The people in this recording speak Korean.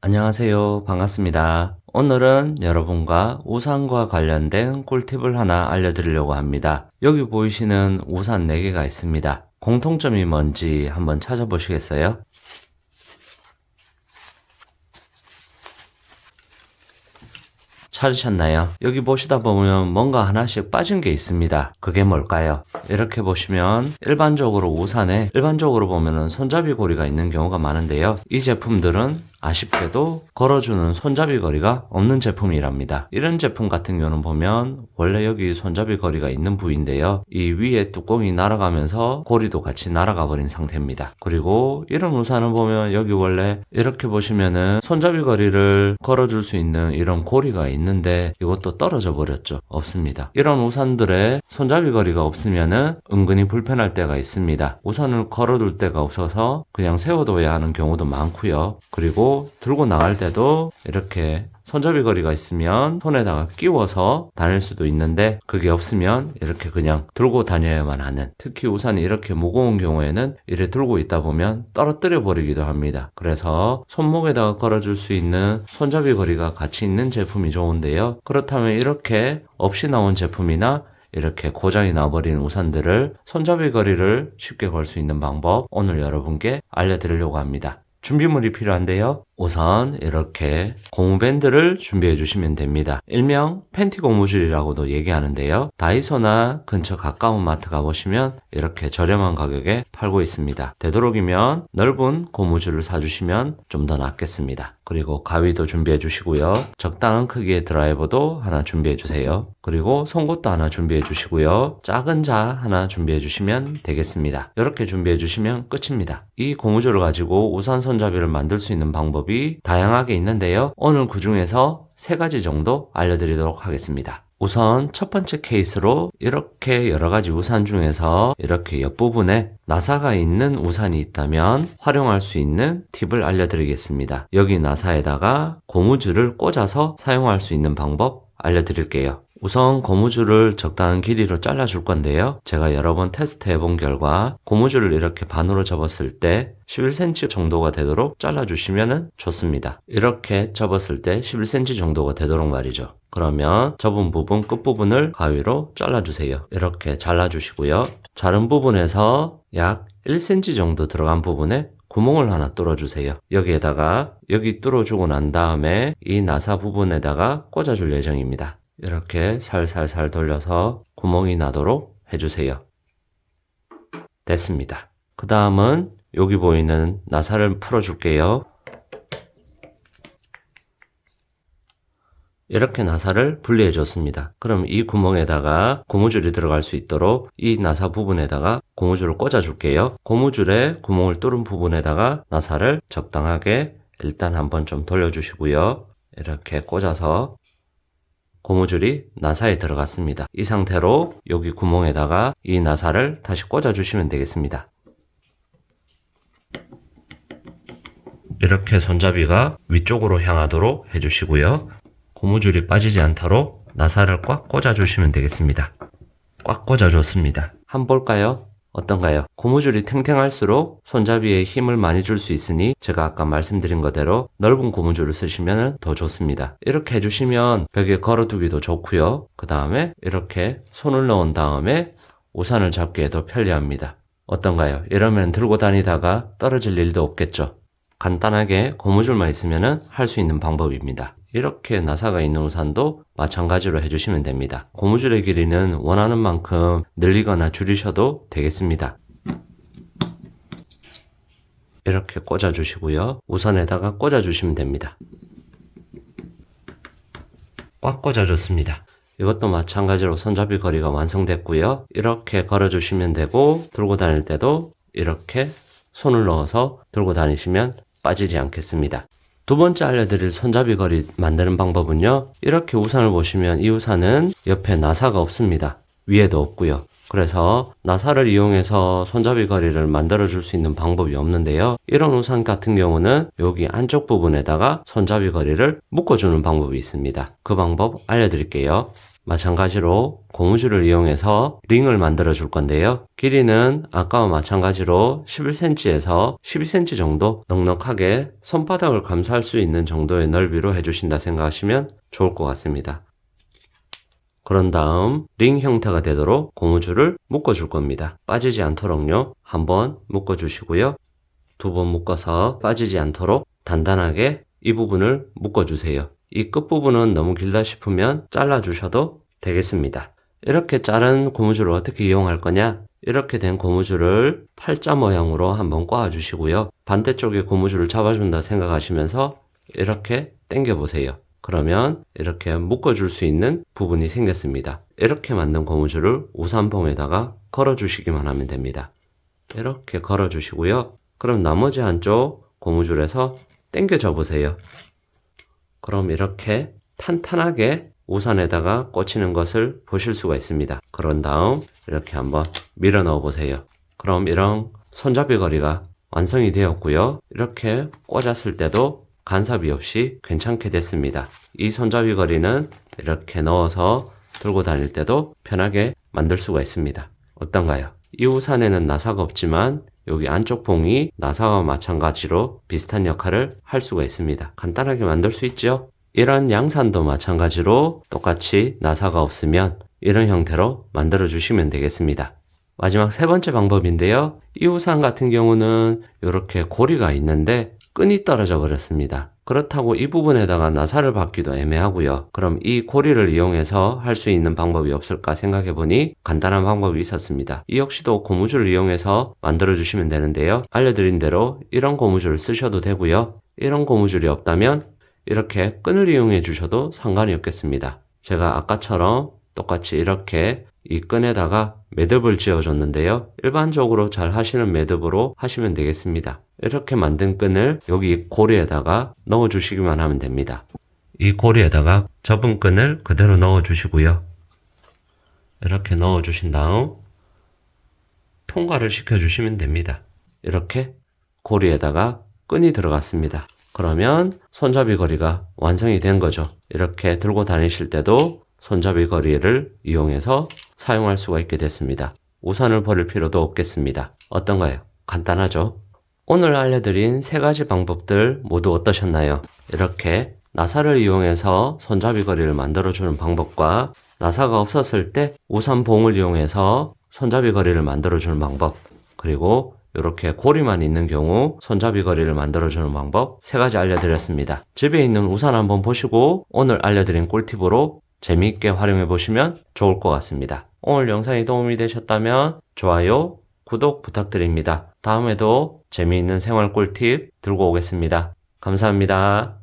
안녕하세요. 반갑습니다. 오늘은 여러분과 우산과 관련된 꿀팁을 하나 알려드리려고 합니다. 여기 보이시는 우산 4개가 있습니다. 공통점이 뭔지 한번 찾아보시겠어요? 찾으셨나요? 여기 보시다 보면 뭔가 하나씩 빠진 게 있습니다. 그게 뭘까요? 이렇게 보시면 일반적으로 우산에 일반적으로 보면은 손잡이 고리가 있는 경우가 많은데요. 이 제품들은 아쉽게도 걸어주는 손잡이 거리가 없는 제품이랍니다. 이런 제품 같은 경우는 보면 원래 여기 손잡이 거리가 있는 부위인데요. 이 위에 뚜껑이 날아가면서 고리도 같이 날아가 버린 상태입니다. 그리고 이런 우산을 보면 여기 원래 이렇게 보시면은 손잡이 거리를 걸어줄 수 있는 이런 고리가 있는데 이것도 떨어져 버렸죠. 없습니다. 이런 우산들의 손잡이 거리가 없으면은 은근히 불편할 때가 있습니다. 우산을 걸어둘 데가 없어서 그냥 세워둬야 하는 경우도 많고요. 그리고 들고 나갈 때도 이렇게 손잡이 거리가 있으면 손에다가 끼워서 다닐 수도 있는데 그게 없으면 이렇게 그냥 들고 다녀야만 하는 특히 우산이 이렇게 무거운 경우에는 이래 들고 있다 보면 떨어뜨려 버리기도 합니다. 그래서 손목에다가 걸어줄 수 있는 손잡이 거리가 같이 있는 제품이 좋은데요. 그렇다면 이렇게 없이 나온 제품이나 이렇게 고장이 나버린 우산들을 손잡이 거리를 쉽게 걸 수 있는 방법 오늘 여러분께 알려드리려고 합니다. 준비물이 필요한데요. 우선 이렇게 고무밴드를 준비해 주시면 됩니다. 일명 팬티 고무줄이라고도 얘기하는데요. 다이소나 근처 가까운 마트 가보시면 이렇게 저렴한 가격에 팔고 있습니다. 되도록이면 넓은 고무줄을 사주시면 좀 더 낫겠습니다. 그리고 가위도 준비해 주시고요. 적당한 크기의 드라이버도 하나 준비해 주세요. 그리고 송곳도 하나 준비해 주시고요. 작은 자 하나 준비해 주시면 되겠습니다. 이렇게 준비해 주시면 끝입니다. 이 고무줄을 가지고 우산 손잡이를 만들 수 있는 방법이 다양하게 있는데요. 오늘 그 중에서 세 가지 정도 알려드리도록 하겠습니다. 우선 첫 번째 케이스로 이렇게 여러 가지 우산 중에서 이렇게 옆부분에 나사가 있는 우산이 있다면 활용할 수 있는 팁을 알려드리겠습니다. 여기 나사에다가 고무줄을 꽂아서 사용할 수 있는 방법 알려드릴게요. 우선 고무줄을 적당한 길이로 잘라줄 건데요. 제가 여러 번 테스트 해 본 결과 고무줄을 이렇게 반으로 접었을 때 11cm 정도가 되도록 잘라주시면 좋습니다. 이렇게 접었을 때 11cm 정도가 되도록 말이죠. 그러면 접은 부분 끝부분을 가위로 잘라주세요. 이렇게 잘라주시고요. 자른 부분에서 약 1cm 정도 들어간 부분에 구멍을 하나 뚫어주세요. 여기에다가 여기 뚫어주고 난 다음에 이 나사 부분에다가 꽂아줄 예정입니다. 이렇게 살살살 돌려서 구멍이 나도록 해주세요. 됐습니다. 그 다음은 여기 보이는 나사를 풀어줄게요. 이렇게 나사를 분리해 줬습니다. 그럼 이 구멍에다가 고무줄이 들어갈 수 있도록 이 나사 부분에다가 고무줄을 꽂아 줄게요. 고무줄에 구멍을 뚫은 부분에다가 나사를 적당하게 일단 한번 좀 돌려 주시고요. 이렇게 꽂아서 고무줄이 나사에 들어갔습니다. 이 상태로 여기 구멍에다가 이 나사를 다시 꽂아 주시면 되겠습니다. 이렇게 손잡이가 위쪽으로 향하도록 해주시고요. 고무줄이 빠지지 않도록 나사를 꽉 꽂아주시면 되겠습니다. 꽉 꽂아줬습니다. 한번 볼까요? 어떤가요? 고무줄이 탱탱할수록 손잡이에 힘을 많이 줄 수 있으니 제가 아까 말씀드린 거대로 넓은 고무줄을 쓰시면 더 좋습니다. 이렇게 해주시면 벽에 걸어두기도 좋고요. 그 다음에 이렇게 손을 넣은 다음에 우산을 잡기에도 편리합니다. 어떤가요? 이러면 들고 다니다가 떨어질 일도 없겠죠. 간단하게 고무줄만 있으면 할 수 있는 방법입니다. 이렇게 나사가 있는 우산도 마찬가지로 해주시면 됩니다. 고무줄의 길이는 원하는 만큼 늘리거나 줄이셔도 되겠습니다. 이렇게 꽂아주시고요. 우산에다가 꽂아주시면 됩니다. 꽉 꽂아줬습니다. 이것도 마찬가지로 손잡이 거리가 완성됐고요. 이렇게 걸어주시면 되고 들고 다닐 때도 이렇게 손을 넣어서 들고 다니시면 빠지지 않겠습니다. 두 번째 알려드릴 손잡이 거리 만드는 방법은요. 이렇게 우산을 보시면 이 우산은 옆에 나사가 없습니다. 위에도 없고요. 그래서 나사를 이용해서 손잡이 거리를 만들어 줄 수 있는 방법이 없는데요. 이런 우산 같은 경우는 여기 안쪽 부분에다가 손잡이 거리를 묶어주는 방법이 있습니다. 그 방법 알려드릴게요. 마찬가지로 고무줄을 이용해서 링을 만들어 줄 건데요. 길이는 아까와 마찬가지로 11cm에서 12cm 정도 넉넉하게 손바닥을 감싸할 수 있는 정도의 넓이로 해주신다 생각하시면 좋을 것 같습니다. 그런 다음 링 형태가 되도록 고무줄을 묶어 줄 겁니다. 빠지지 않도록요. 한번 묶어 주시고요. 두 번 묶어서 빠지지 않도록 단단하게 이 부분을 묶어 주세요. 이 끝부분은 너무 길다 싶으면 잘라 주셔도 되겠습니다. 이렇게 자른 고무줄을 어떻게 이용할 거냐? 이렇게 된 고무줄을 팔자 모양으로 한번 꽈 주시고요. 반대쪽에 고무줄을 잡아준다 생각하시면서 이렇게 당겨 보세요. 그러면 이렇게 묶어줄 수 있는 부분이 생겼습니다. 이렇게 만든 고무줄을 우산봉에다가 걸어주시기만 하면 됩니다. 이렇게 걸어주시고요. 그럼 나머지 한쪽 고무줄에서 당겨져 보세요. 그럼 이렇게 탄탄하게 우산에다가 꽂히는 것을 보실 수가 있습니다. 그런 다음 이렇게 한번 밀어 넣어 보세요. 그럼 이런 손잡이 거리가 완성이 되었고요. 이렇게 꽂았을 때도 간섭이 없이 괜찮게 됐습니다. 이 손잡이 거리는 이렇게 넣어서 들고 다닐 때도 편하게 만들 수가 있습니다. 어떤가요? 이 우산에는 나사가 없지만 여기 안쪽 봉이 나사와 마찬가지로 비슷한 역할을 할 수가 있습니다. 간단하게 만들 수 있죠? 이런 양산도 마찬가지로 똑같이 나사가 없으면 이런 형태로 만들어 주시면 되겠습니다. 마지막 세 번째 방법인데요. 이 우산 같은 경우는 이렇게 고리가 있는데 끈이 떨어져 버렸습니다. 그렇다고 이 부분에다가 나사를 받기도 애매하고요. 그럼 이 고리를 이용해서 할 수 있는 방법이 없을까 생각해 보니 간단한 방법이 있었습니다. 이 역시도 고무줄을 이용해서 만들어 주시면 되는데요. 알려드린 대로 이런 고무줄을 쓰셔도 되고요. 이런 고무줄이 없다면 이렇게 끈을 이용해 주셔도 상관이 없겠습니다. 제가 아까처럼 똑같이 이렇게 이 끈에다가 매듭을 지어 줬는데요. 일반적으로 잘 하시는 매듭으로 하시면 되겠습니다. 이렇게 만든 끈을 여기 고리에다가 넣어 주시기만 하면 됩니다. 이 고리에다가 접은 끈을 그대로 넣어 주시고요. 이렇게 넣어 주신 다음 통과를 시켜 주시면 됩니다. 이렇게 고리에다가 끈이 들어갔습니다. 그러면 손잡이 거리가 완성이 된 거죠. 이렇게 들고 다니실 때도 손잡이 거리를 이용해서 사용할 수가 있게 됐습니다. 우산을 버릴 필요도 없겠습니다. 어떤가요? 간단하죠? 오늘 알려드린 세 가지 방법들 모두 어떠셨나요? 이렇게 나사를 이용해서 손잡이 거리를 만들어주는 방법과 나사가 없었을 때 우산 봉을 이용해서 손잡이 거리를 만들어주는 방법 그리고 이렇게 고리만 있는 경우 손잡이 거리를 만들어주는 방법 세 가지 알려드렸습니다. 집에 있는 우산 한번 보시고 오늘 알려드린 꿀팁으로 재미있게 활용해 보시면 좋을 것 같습니다. 오늘 영상이 도움이 되셨다면 좋아요, 구독 부탁드립니다. 다음에도 재미있는 생활 꿀팁 들고 오겠습니다. 감사합니다.